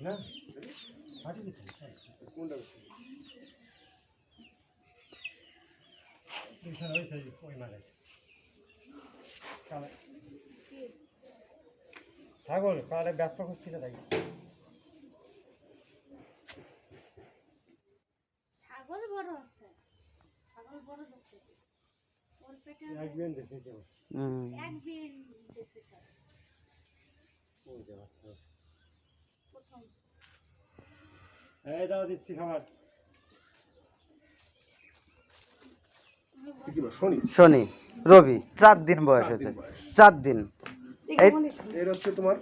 না? কোনটা ছাগল কালে ব্যবসা করছি না তাই ছাগল বড় আছে। ছাগল বড় যাচ্ছে ওর পেটে একদিন দেখেছি একদিন। প্রথম এই দাও দিচ্ছি খাবার। শনি? শনি রবি চার দিন বয়স হয়েছে। চার দিন। এই এর হচ্ছে তোমার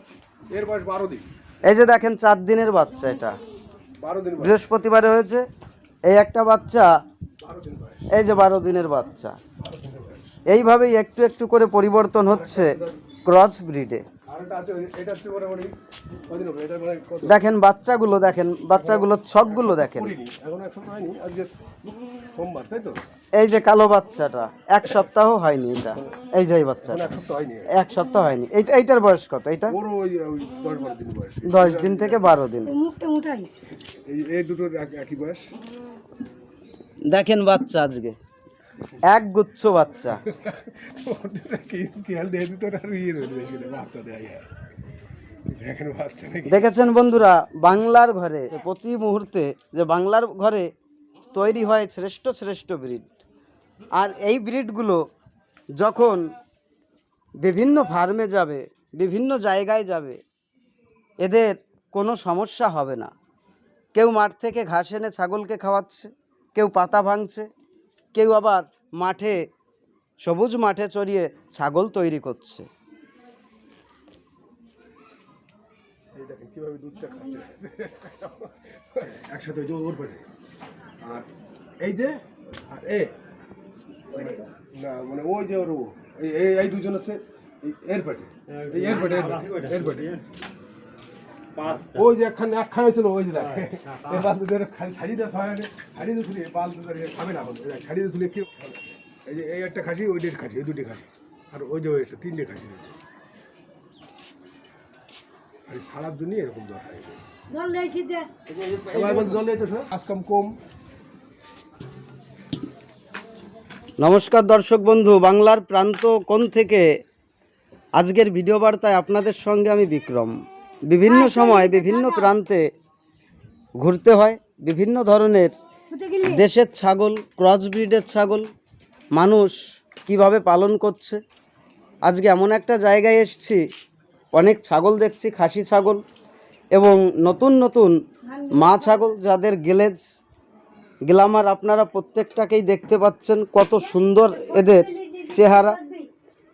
এর বয়স বারো দিন। এই যে দেখেন চার দিনের বাচ্চা এটা। বারো বৃহস্পতিবারে হয়েছে। এই একটা বাচ্চা এই যে বারো দিনের বাচ্চা। এইভাবেই একটু একটু করে পরিবর্তন হচ্ছে ক্রস ব্রিডে। এটা এটা এটা দেখেন বাচ্চাগুলো দেখেন বাচ্চাগুলোর ছকগুলো দেখেন। এই যে কালো বাচ্চাটা এক সপ্তাহ হয়নি এটা। এই যে বাচ্চাটা। এক সপ্তাহ হয়নি। এক সপ্তাহ হয়নি। এইটা এইটার বয়স কত? ওই দশ দিন থেকে বারো দিন। দেখেন বাচ্চা আজকে। এক গুচ্ছ বাচ্চা। ইয়ে দেখেছেন বন্ধুরা বাংলার ঘরে প্রতি মুহূর্তে যে বাংলার ঘরে তৈরি হয় শ্রেষ্ঠ শ্রেষ্ঠ ব্রিড। আর এই ব্রিডগুলো যখন বিভিন্ন ফার্মে যাবে বিভিন্ন জায়গায় যাবে এদের কোনো সমস্যা হবে না। কেউ মাঠ থেকে ঘাস এনে ছাগলকে খাওয়াচ্ছে কেউ পাতা ভাঙছে কেউ আবার মাঠে সবুজ মাঠে চড়িয়ে ছাগল তৈরি করছে। কীভাবে দুধটা খাচ্ছে। একসাথে ওর পেটে। আর এই যে আর এ না মানে ওই যে ওর এই এই- এই দুজন হচ্ছে এর পেটে। এর পেটে এর পেটে, এর পেটে। ওই যে একখান একখান হয়েছিল ওই যে দেখ। এই বাল দুধের খালি ছাড়ি দিয়ে খাওয়া ছাড়ি দিয়ে তুলি বাল দুধের খাবে না এখন ছাড়ি দিয়ে কি এই যে এই একটা খাসি ওই ডেট খাসি এই দুটি খাসি। আর ওই যে ওই একটা তিনটে খাসি রয়েছে। আর সারার জন্যই এরকম দরকার জল দিয়েছি দে এবার বলতে জল তো কাজ কাম কম। নমস্কার দর্শক বন্ধু বাংলার প্রান্ত কোন থেকে? আজকের ভিডিও বার্তায় আপনাদের সঙ্গে আমি বিক্রম। বিভিন্ন সময় বিভিন্ন প্রান্তে ঘুরতে হয় বিভিন্ন ধরনের দেশের ছাগল ক্রস ব্রিডের ছাগল মানুষ কীভাবে পালন করছে। আজকে এমন একটা জায়গায় এসেছি অনেক ছাগল দেখছি খাসি ছাগল এবং নতুন নতুন মা ছাগল যাদের গেলেজ গ্লামার আপনারা প্রত্যেকটাকেই দেখতে পাচ্ছেন কত সুন্দর এদের চেহারা।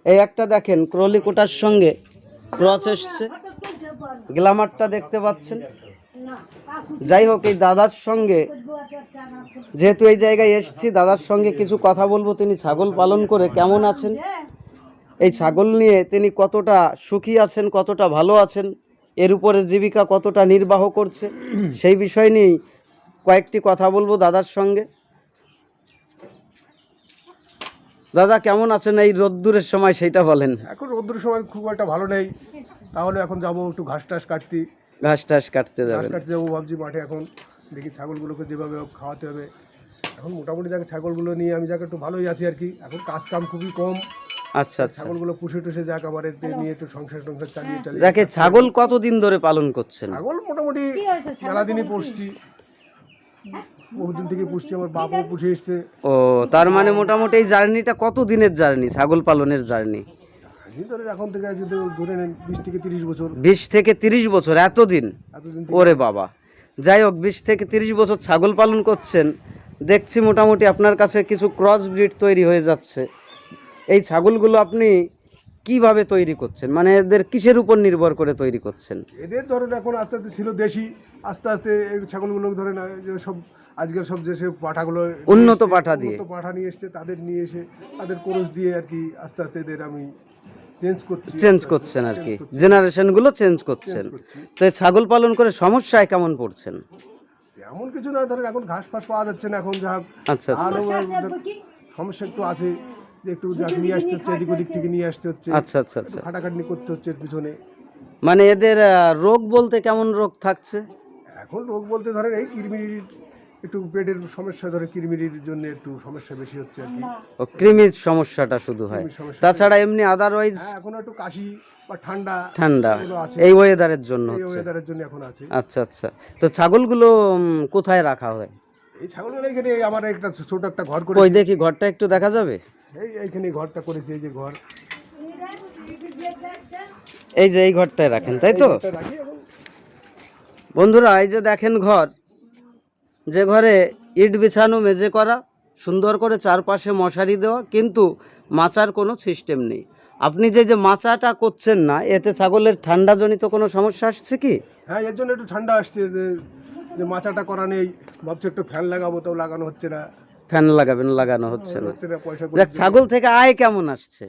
এই একটা দেখেন ক্রলিকোটার সঙ্গে ক্রস এসছে। গ্লামারটা দেখতে পাচ্ছেন? যাই হোক, এই দাদার সঙ্গে যেহেতু এই জায়গায় এসেছি, দাদার সঙ্গে কিছু কথা বলব। তিনি ছাগল পালন করে কেমন আছেন? এই ছাগল নিয়ে তিনি কতটা সুখী আছেন, কতটা ভালো আছেন? এর উপরে জীবিকা কতটা নির্বাহ করছে? সেই বিষয় নিয়েই কয়েকটি কথা বলব দাদার সঙ্গে। দাদা, কেমন আছেন? এই রোদ্দুরের সময় সেইটা বলেন। এখন রোদ্রের সময় খুব একটা ভালো নেই। তাহলে এখন যাব একটু ঘাস টাস কাটতি। ঘাস টাস কাটতে ঘাস যাবেন। কাটতে যাব ভাবছি মাঠে এখন দেখি ছাগলগুলোকে যেভাবে হোক খাওয়াতে হবে। এখন মোটামুটি যাকে ছাগলগুলো নিয়ে আমি যাকে একটু ভালোই আছি আর কি। এখন কাজ কাম খুবই কম। আচ্ছা আচ্ছা। ছাগলগুলো পুষে টুষে যাক আবার এতে নিয়ে একটু সংসার টংসার চালিয়ে চালিয়ে যাকে ছাগল কতদিন ধরে পালন করছেন? ছাগল মোটামুটি মেলা দিনই পুষছি। বহুদিন থেকে পুষছি আমার বাপও পুষে এসছে। ও তার মানে মোটামুটি এই জার্নিটা কত দিনের জার্নি ছাগল পালনের জার্নি? ধরেন এখন থেকে যদি ধরে নেন বিশ থেকে তিরিশ বছর। বিশ থেকে তিরিশ বছর এতদিন? এতদিন ওরে বাবা। যাই হোক বিশ থেকে তিরিশ বছর ছাগল পালন করছেন দেখছি মোটামুটি আপনার কাছে কিছু ক্রস ব্রিড তৈরি হয়ে যাচ্ছে। এই ছাগলগুলো আপনি কীভাবে তৈরি করছেন? মানে এদের কিসের উপর নির্ভর করে তৈরি করছেন? এদের ধরেন এখন আস্তে আস্তে ছিল দেশি আস্তে আস্তে এই ছাগলগুলো ধরেন যে সব আজকের সব যে সব পাঠাগুলো উন্নত পাঠা দিয়ে। উন্নত পাঠা নিয়ে এসছে তাদের নিয়ে এসে তাদের কোরস দিয়ে আর কি আস্তে আস্তে এদের আমি চেঞ্জ চেঞ্জ করছেন আর কি। জেনারেশনগুলো চেঞ্জ করছেন। করছি। তো ছাগল পালন করে সমস্যায় কেমন পড়ছেন? এমন কিছু না ধরেন এখন ঘাস ফাস পাওয়া যাচ্ছে না এখন যা। আচ্ছা আচ্ছা। আরও সমস্যা একটু আছে একটু নিয়ে আসতে হচ্ছে এদিক ওদিক থেকে নিয়ে আসতে হচ্ছে আচ্ছা আচ্ছা আচ্ছা। খাটাখাটনি করতে হচ্ছে এর পিছনে। মানে এদের রোগ বলতে কেমন রোগ থাকছে? এখন রোগ বলতে ধরেন এই কিরমিরির একটু পেটের সমস্যা ধরে কিরমিরির জন্য একটু সমস্যা বেশি হচ্ছে আর কি। ও কৃমির সমস্যাটা শুধু হয়। কৃমির সমস্যা। তাছাড়া এমনি আদারওয়াইজ হ্যাঁ এখন একটু কাশি বা ঠান্ডা ঠান্ডা। এগুলো আছে। এই ওয়েদারের জন্য এই হচ্ছে। ওয়েদারের জন্য এখন আছে। আচ্ছা আচ্ছা। তো ছাগলগুলো উম, কোথায় রাখা হয়? এই ছাগলগুলো এখানে আমার একটা ছোট একটা ঘর করে কই দেখি ঘরটা একটু দেখা যাবে? এই এইখানে ঘরটা করেছি এই যে ঘর। এই যে এই ঘরটায় রাখেন তাই তো? এটা রাখি এখন বন্ধুরা এই যে দেখেন ঘর যে ঘরে ইট বিছানো মেঝে করা সুন্দর করে চারপাশে মশারি দেওয়া কিন্তু মাচার কোনো সিস্টেম নেই। আপনি যে যে মাচাটা করছেন না এতে ছাগলের ঠান্ডাজনিত কোনো সমস্যা আসছে কি? হ্যাঁ এর জন্য একটু ঠান্ডা আসছে যে মাচাটা করা নেই ভাবছি একটু ফ্যান লাগাবো তাও লাগানো হচ্ছে না। ফ্যান লাগাবেন লাগানো হচ্ছে না। ছাগল থেকে আয় কেমন আসছে?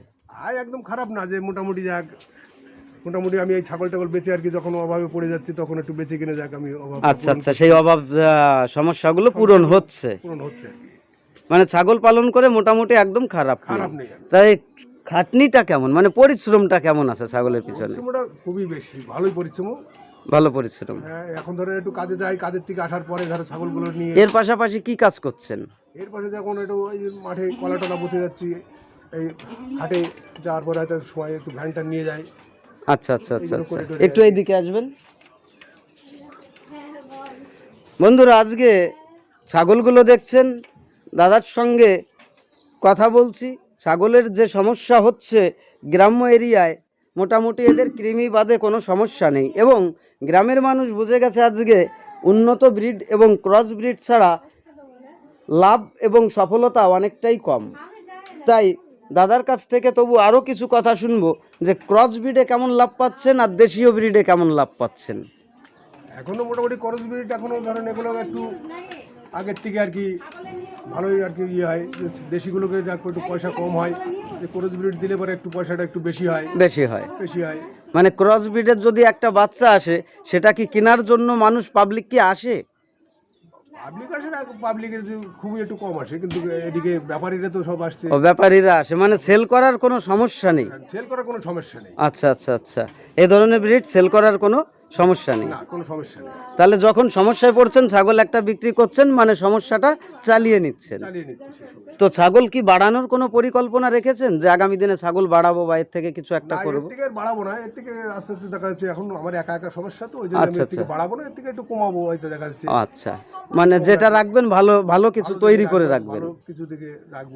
আয় একদম খারাপ না যে মোটামুটি যাক। মোটামুটি আমি এই ছাগল টাগল বেচে আর কি যখন অভাবে পড়ে যাচ্ছি তখন একটু বেঁচে কিনে যাক আমি অভাব আচ্ছা আচ্ছা সেই অভাব সমস্যাগুলো পূরণ হচ্ছে। পূরণ হচ্ছে মানে ছাগল পালন করে মোটামুটি একদম খারাপ খারাপ নেই তাই খাটনিটা কেমন? মানে পরিশ্রমটা কেমন আছে ছাগলের পিছনে? পরিশ্রমটা খুবই বেশি ভালোই পরিশ্রম। ভালো পরিশ্রম। হ্যাঁ এখন ধরো একটু কাজে যাই কাজের থেকে আসার পরে ধরো ছাগলগুলো নিয়ে এর পাশাপাশি কি কাজ করছেন? এরপরে যখন একটু ওই মাঠে কলা টলা বুঝতে যাচ্ছি এই হাটে যাওয়ার পরে হয়তো সময় একটু ভ্যানটা নিয়ে যাই। আচ্ছা আচ্ছা আচ্ছা আচ্ছা। একটু এইদিকে আসবেন। বন্ধুরা আজকে ছাগলগুলো দেখছেন? দাদার সঙ্গে কথা বলছি। ছাগলের যে সমস্যা হচ্ছে গ্রাম্য এরিয়ায় মোটামুটি এদের কৃমি বাদে কোনো সমস্যা নেই এবং গ্রামের মানুষ বুঝে গেছে আজকে উন্নত ব্রিড এবং ক্রস ব্রিড ছাড়া লাভ এবং সফলতা অনেকটাই কম। তাই দাদার কাছ থেকে তবু আরও কিছু কথা শুনব যে ক্রস ব্রিডে কেমন লাভ পাচ্ছেন আর দেশীয় ব্রিডে কেমন লাভ পাচ্ছেন? এখনও মোটামুটি করজ ব্রিড এখনও ধরেন এগুলো একটু আগের থেকে আর কি ভালোই আর কি ইয়ে হয়। যে দেশিগুলোকে যা একটু পয়সা কম হয় যে করজ ব্রিড দিলে পরে একটু পয়সাটা একটু বেশি হয়। বেশি হয়। বেশি হয়। মানে ক্রস ব্রিডের যদি একটা বাচ্চা আসে সেটা কি কেনার জন্য মানুষ পাবলিক কি আসে? পাবলিক আসে না পাবলিকের খুবই একটু কম আসে কিন্তু এদিকে ব্যাপারীরা তো সব আসছে। ও ব্যাপারীরা আসে মানে সেল করার কোনো সমস্যা নেই? সেল করার কোনো সমস্যা নেই। আচ্ছা আচ্ছা আচ্ছা। এ ধরনের ব্রিড সেল করার কোনো সমস্যা নেই। না কোনো সমস্যা নেই। তাহলে যখন সমস্যায় পড়ছেন ছাগল একটা বিক্রি করছেন মানে সমস্যাটা চালিয়ে নিচ্ছেন। চালিয়ে নিচ্ছে সেসব তো ছাগল কি বাড়ানোর কোনো পরিকল্পনা রেখেছেন? যে আগামী দিনে ছাগল বাড়াবো বা এর থেকে কিছু একটা না, এর করব? থেকে আর বাড়াবো না এর থেকে আস্তে আস্তে দেখা যাচ্ছে এখন আমার একা একা সমস্যা তো ওই জন্য আমি আচ্ছা, এর থেকে আচ্ছা। বাড়াবো না এর থেকে একটু কমাবো হয়তো দেখা যাচ্ছে। আচ্ছা। মানে যেটা রাখবেন ভালো ভালো কিছু তৈরি থেকে করে রাখব, রাখবেন। কিছু থেকে রাখব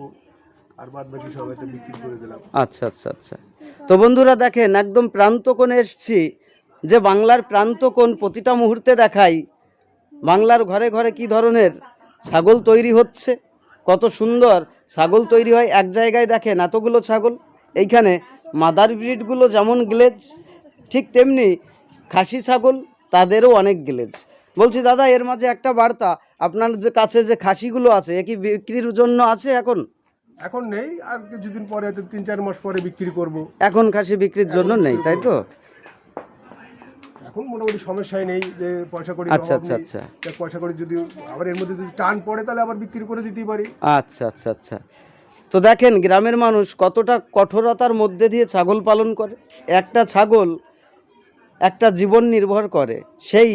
আর বাদ বাকি সব বিক্রি করে দিলাম। আচ্ছা আচ্ছা আচ্ছা। তো বন্ধুরা দেখেন একদম প্রান্ত কোণে এসছি। যে বাংলার প্রান্ত কোণ প্রতিটা মুহূর্তে দেখাই বাংলার ঘরে ঘরে কি ধরনের ছাগল তৈরি হচ্ছে কত সুন্দর ছাগল তৈরি হয় এক জায়গায় দেখেন এতগুলো ছাগল এইখানে মাদার ব্রিডগুলো যেমন গ্লেজ ঠিক তেমনি খাসি ছাগল তাদেরও অনেক গ্লেজ। বলছি দাদা এর মাঝে একটা বার্তা আপনার যে কাছে যে খাসিগুলো আছে এ কি বিক্রির জন্য আছে এখন? এখন নেই আর কিছুদিন পরে তিন চার মাস পরে বিক্রি করব। এখন খাসি বিক্রির জন্য নেই তাই তো? এখন মোটামুটি সমস্যাই নেই যে পয়সা করি আচ্ছা, আচ্ছা, আচ্ছা। পয়সা করে যদি আবার এর মধ্যে যদি টান পড়ে তাহলে আবার বিক্রি করে দিতেই পারি। আচ্ছা আচ্ছা আচ্ছা। তো দেখেন গ্রামের মানুষ কতটা কঠোরতার মধ্যে দিয়ে ছাগল পালন করে। একটা ছাগল একটা জীবন নির্ভর করে। সেই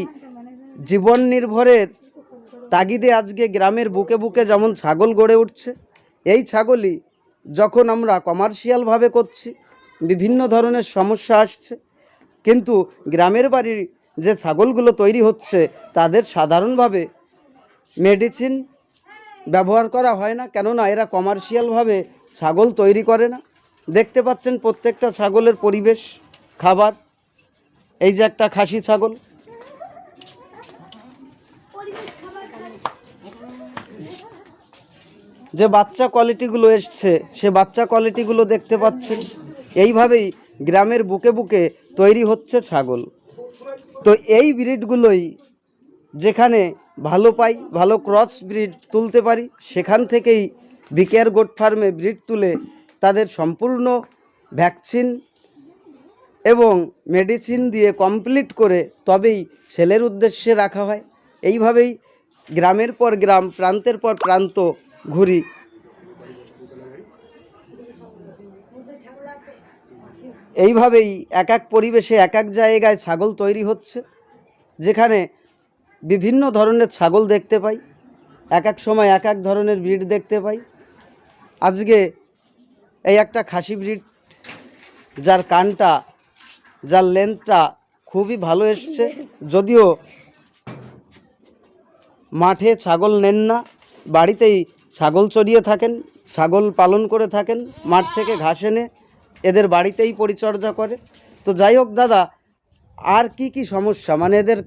জীবন নির্ভরের তাগিদে আজকে গ্রামের বুকে বুকে যেমন ছাগল গড়ে উঠছে এই ছাগলই যখন আমরা কমার্শিয়ালভাবে করছি বিভিন্ন ধরনের সমস্যা আসছে কিন্তু গ্রামের বাড়ির যে ছাগলগুলো তৈরি হচ্ছে, তাদের সাধারণভাবে মেডিসিন ব্যবহার করা হয় না। কেননা এরা কমার্শিয়ালভাবে ছাগল তৈরি করে না। দেখতে পাচ্ছেন প্রত্যেকটা ছাগলের পরিবেশ, খাবার। এই যে একটা খাসি ছাগল। যে বাচ্চা কোয়ালিটিগুলো এসছে, সে বাচ্চা কোয়ালিটিগুলো দেখতে পাচ্ছেন। এইভাবেই গ্রামের বুকে বুকে তৈরি হচ্ছে ছাগল। তো এই ব্রিডগুলোই যেখানে ভালো পাই, ভালো ক্রস ব্রিড তুলতে পারি, সেখান থেকেই বিকেয়ার গোট ফার্মে ব্রিড তুলে তাদের সম্পূর্ণ ভ্যাকসিন এবং মেডিসিন দিয়ে কমপ্লিট করে তবেই ছেলের উদ্দেশ্যে রাখা হয়। এইভাবেই গ্রামের পর গ্রাম, প্রান্তের পর প্রান্ত ঘুরি। এইভাবেই এক এক পরিবেশে এক এক জায়গায় ছাগল তৈরি হচ্ছে, যেখানে বিভিন্ন ধরনের ছাগল দেখতে পাই, এক এক সময় এক এক ধরনের ব্রিড দেখতে পাই। আজকে এই একটা খাসি ব্রিড, যার কানটা, যার লেন্থটা খুবই ভালো এসছে, যদিও মাঠে ছাগল নেন না, বাড়িতেই ছাগল চড়িয়ে থাকেন, ছাগল পালন করে থাকেন, মাঠ থেকে ঘাস এনে এদের বাড়িতেই পরিচর্যা করে। তো যাই হোক দাদা, আর কি কি সমস্যা? মানে এদের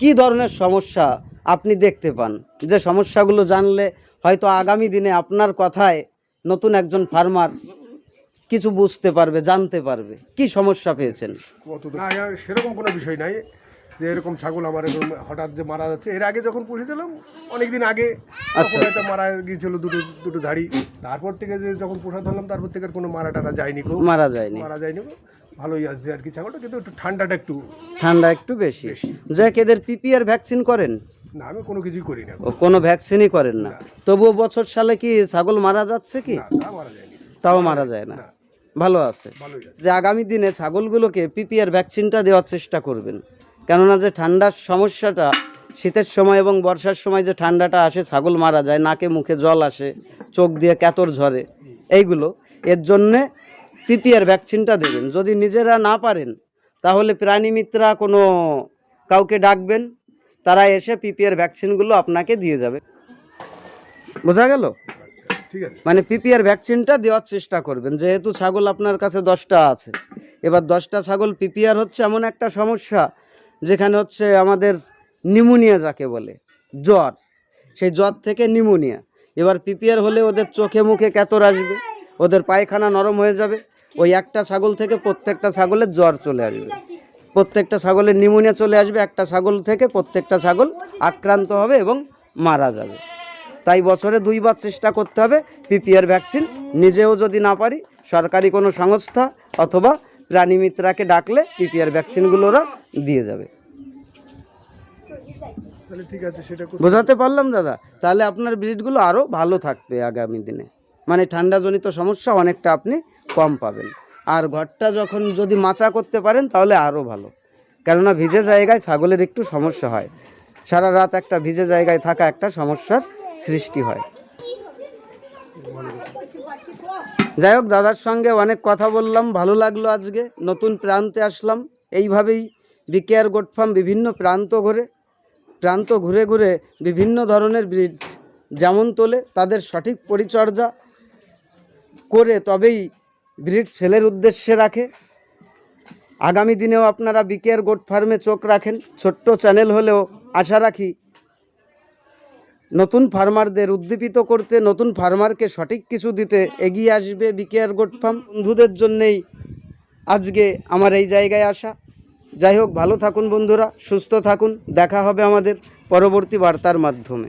কি ধরনের সমস্যা আপনি দেখতে পান? যে সমস্যাগুলো জানলে হয়তো আগামী দিনে আপনার কথায় নতুন একজন ফার্মার কিছু বুঝতে পারবে, জানতে পারবে। কি সমস্যা পেয়েছেন? সেরকম কোনো বিষয় নাই। যে এরকম ছাগল আমার এরকম হঠাৎ যে মারা যাচ্ছে এর আগে যখন পুষেছিলাম অনেক দিন আগে আচ্ছা। তখন একটা মারা গিয়েছিল দুটো দুটো ধাড়ি। তারপর থেকে যে যখন পোষা ধরলাম তারপর থেকে আর কোনো মারা টারা যায়নি কেউ মারা যায়নি। মারা যায়নি কেউ। ভালোই আছে আর কি ছাগলটা কিন্তু একটু ঠান্ডাটা একটু ঠান্ডা একটু বেশি। যাক এদের পিপিআর ভ্যাকসিন করেন? না আমি কোনো কিছুই করি না। কোনো ভ্যাকসিনই করেন না। তবুও বছর সালে কি ছাগল মারা যাচ্ছে কি? তাও মারা যায় না। ভালো আছে। আছে। যে আগামী দিনে ছাগলগুলোকে পিপিআর ভ্যাকসিনটা দেওয়ার চেষ্টা করবেন। কেননা যে ঠান্ডার সমস্যাটা শীতের সময় এবং বর্ষার সময় যে ঠান্ডাটা আসে ছাগল মারা যায় নাকে মুখে জল আসে চোখ দিয়ে ক্যাতর ঝরে এইগুলো এর জন্যে পিপিআর ভ্যাকসিনটা দেবেন। যদি নিজেরা না পারেন তাহলে প্রাণী মিত্রা কোনো কাউকে ডাকবেন তারা এসে পিপিআর ভ্যাকসিনগুলো আপনাকে দিয়ে যাবে। বোঝা গেল? ঠিক আছে। মানে পিপিআর ভ্যাকসিনটা দেওয়ার চেষ্টা করবেন যেহেতু ছাগল আপনার কাছে দশটা আছে। এবার দশটা ছাগল পিপিআর হচ্ছে এমন একটা সমস্যা যেখানে হচ্ছে আমাদের নিমোনিয়া যাকে বলে, জ্বর। সেই জ্বর থেকে নিমোনিয়া। এবার পিপিআর হলে ওদের চোখে মুখে ক্যাতর আসবে, ওদের পায়খানা নরম হয়ে যাবে, ওই একটা ছাগল থেকে প্রত্যেকটা ছাগলের জ্বর চলে আসবে। প্রত্যেকটা ছাগলের নিমোনিয়া চলে আসবে, একটা ছাগল থেকে প্রত্যেকটা ছাগল আক্রান্ত হবে এবং মারা যাবে। তাই বছরে দুইবার চেষ্টা করতে হবে পিপিআর ভ্যাকসিন, নিজেও যদি না পারি, সরকারি কোনো সংস্থা অথবা প্রাণী মিত্রাকে ডাকলে পিপিআর ভ্যাকসিনগুলো ওরা দিয়ে যাবে। তাহলে ঠিক আছে সেটা বোঝাতে পারলাম দাদা। তাহলে আপনার ব্রিডগুলো আরও ভালো থাকবে আগামী দিনে। মানে ঠান্ডাজনিত সমস্যা অনেকটা আপনি কম পাবেন। আর ঘরটা যখন যদি মাচা করতে পারেন তাহলে আরও ভালো। কেননা ভিজে জায়গায় ছাগলের একটু সমস্যা হয়। সারা রাত একটা ভিজে জায়গায় থাকা একটা সমস্যার সৃষ্টি হয়। যাই হোক দাদার সঙ্গে অনেক কথা বললাম ভালো লাগল আজকে। নতুন প্রান্তে আসলাম। এইভাবেই বিকেআর গোট ফার্ম বিভিন্ন প্রান্ত ঘুরে প্রান্ত ঘুরে ঘুরে বিভিন্ন ধরনের ব্রিড যেমন তোলে, তাদের সঠিক পরিচর্যা করে তবেই ব্রিড ছেলের উদ্দেশ্যে রাখে। আগামী দিনেও আপনারা বিকেআর গোট ফার্মে চোখ রাখেন। ছোট্ট চ্যানেল হলেও আশা রাখি নতুন ফার্মারদের উদ্দীপিত করতে, নতুন ফার্মারকে সঠিক কিছু দিতে এগিয়ে আসবে বিকেআর গোট ফার্ম। বন্ধুদের জন্যেই আজকে আমার এই জায়গায় আসা। যাই হোক ভালো থাকুন বন্ধুরা সুস্থ থাকুন দেখা হবে আমাদের পরবর্তী বার্তার মাধ্যমে।